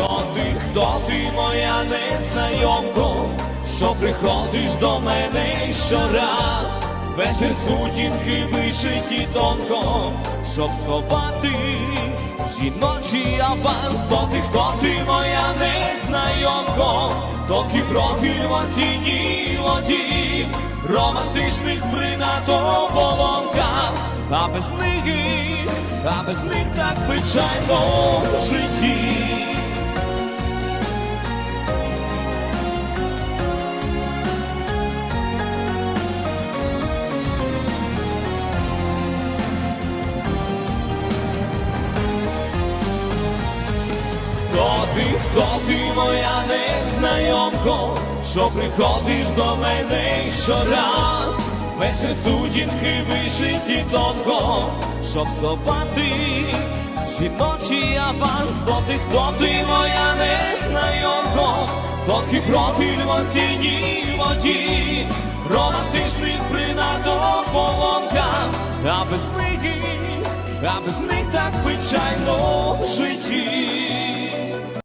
Хто ти, хто ти, моя незнайомко, що приходиш до мене щораз, вечір сутінки вишиті тонко, щоб сховати жіночий аванс, то ти, хто ти, моя незнайомко, тонкий профіль в осінній воді, романтичних принадо волонка, а без них, а без них так печально в житті. Ти, хто ти, моя незнайомко, що приходиш до мене щораз, вечір сутінки вишиті тонко, щоб сховати жіночий аванс, хто ти, хто ти, моя незнайомко, тонкий профіль в осінній воді, романтичних принадок полонка, а без них, а без них так печально в житті.